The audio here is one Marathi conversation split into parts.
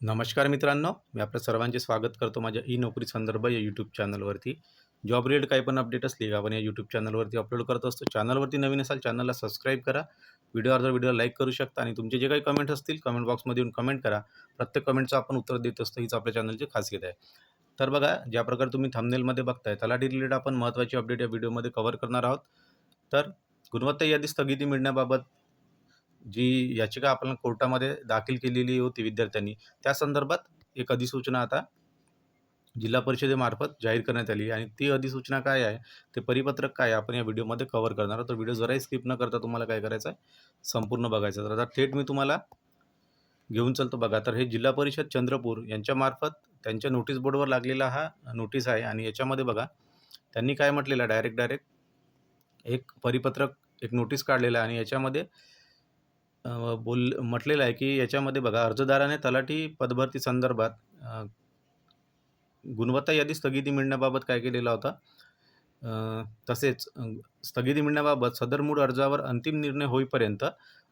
नमस्कार मित्रांनो मी आपल्या सर्वांचे स्वागत करतो माझ्या ई नोकरी संदर्भ या यूट्यूब चॅनलवरती जॉब रिलेटेड काही पण अपडेट असली का आपण या यूट्यूब चॅनलवरती अपलोड करत असतो. चॅनलवरती नवीन असाल चॅनलला सबस्क्राईब करा. व्हिडिओवर अर्धा व्हिडिओ लाईक करू शकता आणि तुमचे जे काही कमेंट असतील कमेंट बॉक्समध्ये येऊन कमेंट करा. प्रत्येक कमेंटचं आपण उत्तर देत असतो हीच आपल्या चॅनलची खासियत आहे. तर बघा ज्या प्रकारे तुम्ही थंबनेलमध्ये बघताय तलाठी रिलेटेड आपण महत्त्वाची अपडेट या व्हिडिओमध्ये कव्हर करणार आहोत. तर गुणवत्ता यादी स्थगिती मिळण्याबाबत जी याचिका आपण कोर्टामध्ये दाखल केलेली होती विद्यार्थ्यांनी त्या संदर्भात एक अधिसूचना आता जिल्हा परिषदेमार्फत जाहीर करण्यात आली आणि ती अधिसूचना काय आहे ते परिपत्रक काय आहे आपण या व्हिडिओमध्ये कव्हर करणार आहोत. तर व्हिडिओ जराही स्किप न करता तुम्हाला काय करायचं आहे संपूर्ण बघायचं तर आता थेट मी तुम्हाला घेऊन चलतो बघा. तर हे जिल्हा परिषद चंद्रपूर यांच्यामार्फत त्यांच्या नोटीस बोर्डवर लागलेला हा नोटीस आहे. आणि याच्यामध्ये बघा त्यांनी काय म्हटलेलं डायरेक्ट डायरेक्ट एक परिपत्रक एक नोटीस काढलेलं आहे. आणि याच्यामध्ये बोल म्हटलेलं आहे की याच्यामध्ये बघा अर्जदाराने तलाठी पदभरती संदर्भात गुणवत्ता यादी स्थगिती मिळण्याबाबत काय केलेला होता? तसेच स्थगिती मिळण्याबाबत सदर मूळ अर्जावर अंतिम निर्णय होईपर्यंत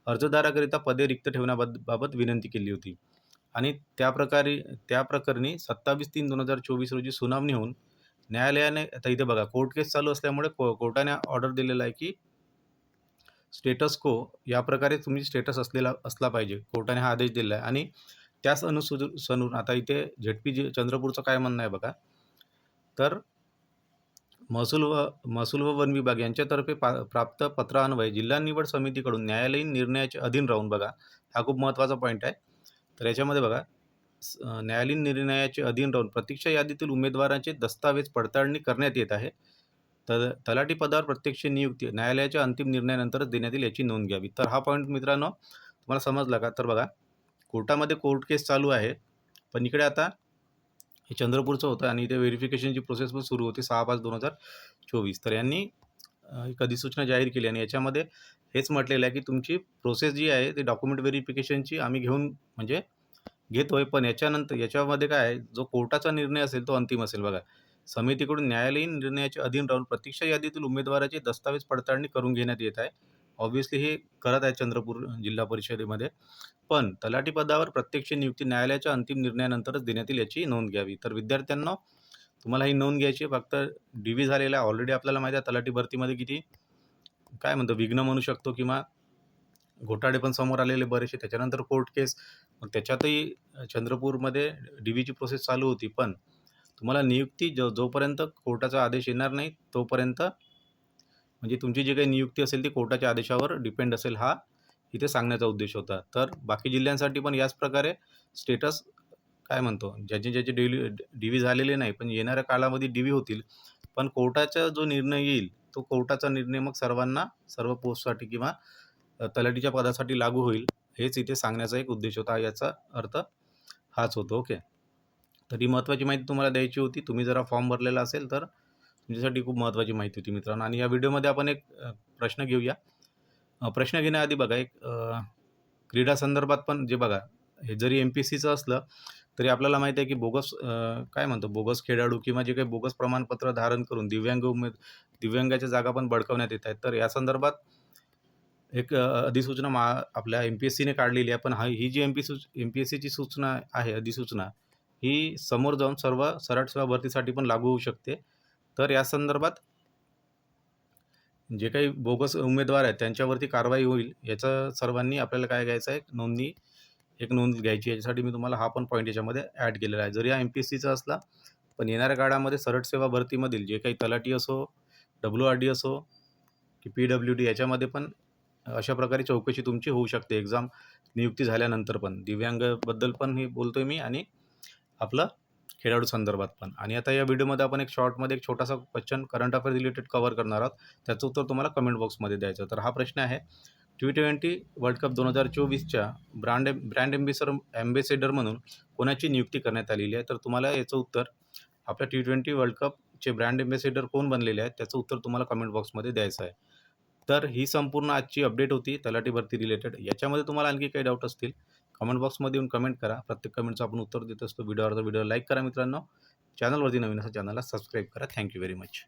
अर्जदाराकरिता पदे रिक्त ठेवण्याबाबत बाबत विनंती केली होती. आणि त्या प्रकारे त्या प्रकरणी सत्तावीस तीन दोन हजार चोवीस रोजी सुनावणी होऊन न्यायालयाने आता इथे बघा कोर्ट केस चालू असल्यामुळे को कोर्टाने ऑर्डर दिलेला आहे की स्टेटस को या प्रकारे तुम्ही स्टेटस असलेला असला पाहिजे. कोर्टाने हा आदेश दिला आहे आणि त्याच अनुसू सनून आता इथे झेडपी जी चंद्रपूरचं काय म्हणणं आहे बघा. तर महसूल व महसूल व वन विभाग यांच्यातर्फे पा प्राप्त पत्रान्वये जिल्हा निवड समितीकडून न्यायालयीन निर्णयाच्या अधीन राहून बघा. हा खूप महत्त्वाचा पॉईंट आहे. तर याच्यामध्ये बघा स- न्यायालयीन निर्णयाचे अधीन राहून प्रतीक्षा यादीतील उमेदवारांचे दस्तावेज पडताळणी करण्यात येत आहे. तर तलाठी पदावर प्रत्यक्ष नियुक्ती न्यायालयाच्या अंतिम निर्णयानंतरच देण्यात येईल याची नोंद घ्यावी. तर हा पॉईंट मित्रांनो तुम्हाला समजला का? तर बघा कोर्टामध्ये कोर्ट केस चालू आहे. पण इकडे आता हे चंद्रपूरचं होतं आणि इथे व्हेरिफिकेशनची प्रोसेस पण सुरू होती सहा पाच दोन हजार चोवीस. तर यांनी एक अधिसूचना जाहीर केली आणि याच्यामध्ये हेच म्हटलेलं आहे की तुमची प्रोसेस जी आहे ती डॉक्युमेंट व्हेरिफिकेशनची आम्ही घेऊन म्हणजे घेतोय. पण याच्यानंतर याच्यामध्ये काय आहे? जो कोर्टाचा निर्णय असेल तो अंतिम असेल बघा. समितीकडून न्यायालयीन निर्णयाच्या अधीन राहून प्रतीक्षा यादीतील उमेदवाराची दस्तावेज पडताळणी करून घेण्यात येत आहे. ऑब्व्हियसली हे करत आहे चंद्रपूर जिल्हा परिषदेमध्ये. पण तलाठी पदावर प्रत्यक्ष नियुक्ती न्यायालयाच्या अंतिम निर्णयानंतरच देण्यात येईल याची नोंद घ्यावी. तर विद्यार्थ्यांना तुम्हाला ही नोंद घ्यायची आहे. फक्त डी व्ही झालेला आहे. ऑलरेडी आपल्याला माहिती आहे तलाठी भरतीमध्ये किती काय म्हणतो विघ्न म्हणू शकतो किंवा घोटाळे पण समोर आलेले बरेचसे. त्याच्यानंतर कोर्ट केस मग त्याच्यातही चंद्रपूरमध्ये डी व्हीची प्रोसेस चालू होती. पण तुम्हाला नियुक्ती जो जोपर्यंत कोर्टाचा आदेश येणार नाही तोपर्यंत म्हणजे तुमची जी काही नियुक्ती असेल ती कोर्टाच्या आदेशावर डिपेंड असेल हा इथे सांगण्याचा उद्देश होता. तर बाकी जिल्ह्यांसाठी पण याच प्रकारे स्टेटस काय म्हणतो ज्याचे ज्याचे डेली डी व्ही झालेले नाही पण येणाऱ्या काळामध्ये डी व्ही होतील. पण कोर्टाचा जो निर्णय येईल तो कोर्टाचा निर्णय मग सर्वांना सर्व पोस्टसाठी किंवा तलाठीच्या पदासाठी लागू होईल हेच इथे सांगण्याचा एक उद्देश होता याचा अर्थ हाच होतो. ओके. तर ही महत्त्वाची माहिती तुम्हाला द्यायची होती. तुम्ही जरा फॉर्म भरलेला असेल तर तुमच्यासाठी खूप महत्त्वाची माहिती होती मित्रांनो. आणि या व्हिडिओमध्ये आपण एक प्रश्न घेऊया. प्रश्न घेण्याआधी बघा एक क्रीडा संदर्भात पण जे बघा हे जरी एम पी सीचं असलं तरी आपल्याला माहिती आहे की बोगस काय म्हणतो बोगस खेळाडू किंवा जे काही बोगस प्रमाणपत्र धारण करून दिव्यांग उमेद दिव्यांगाच्या जागा पण बडकवण्यात येत आहेत. तर या संदर्भात एक अधिसूचना मा आपल्या एम पी एस सीने काढलेली आहे. पण हा ही जी एम पी सू एम पी एस सीची सूचना आहे अधिसूचना ही समोर जाऊन सर्व सराट सेवा भरतीसाठी पण लागू होऊ शकते. तर या संदर्भात जे काही बोगस उमेदवार आहेत त्यांच्यावरती कारवाई होईल याचं सर्वांनी आपल्याला काय घ्यायचं आहे नोंदणी एक नोंद घ्यायची आहे. याच्यासाठी मी तुम्हाला हा पण पॉईंट याच्यामध्ये ॲड केलेला आहे. जरी हा एम पी एस सीचा असला पण येणाऱ्या काळामध्ये सरट सेवा भरतीमधील जे काही तलाठी असो डब्ल्यू आर डी असो की पी डब्ल्यू डी याच्यामध्ये पण अशा प्रकारे चौकशी तुमची होऊ शकते. एक्झाम नियुक्ती झाल्यानंतर पण. दिव्यांगबद्दल पण हे बोलतो आहे मी आणि आपलं खेळाडू संदर्भात पण. आणि आता या व्हिडिओमध्ये आपण एक शॉर्टमध्ये एक छोटासा question current affair related cover करणार आहोत. त्याचं उत्तर तुम्हाला कमेंट बॉक्समध्ये द्यायचं तर हा प्रश्न आहे टी ट्वेंटी वर्ल्ड कप दोन हजार चोवीसच्या ब्रँड ब्रँड एम्बेसर ॲम्बेसेडर म्हणून कोणाची नियुक्ती करण्यात आलेली आहे? तर तुम्हाला याचं उत्तर आपल्या टी ट्वेंटी वर्ल्ड कपचे ब्रँड एम्बेसेडर कोण बनलेले आहेत? त्याचं उत्तर तुम्हाला कमेंट बॉक्समध्ये द्यायचं आहे. तर ही संपूर्ण आजची अपडेट होती तलाठी भरती रिलेटेड याच्यामध्ये तुम्हाला आणखी काही डाऊट असतील कमेंट बॉक्समध्ये येऊन कमेंट करा. प्रत्येक कमेंटचं आपण उत्तर देत असतो. व्हिडिओवर व्हिडिओ लाईक करा मित्रांनो. चॅनलवरती नवीन असं चॅनलला सबस्क्राईब करा. Thank you very much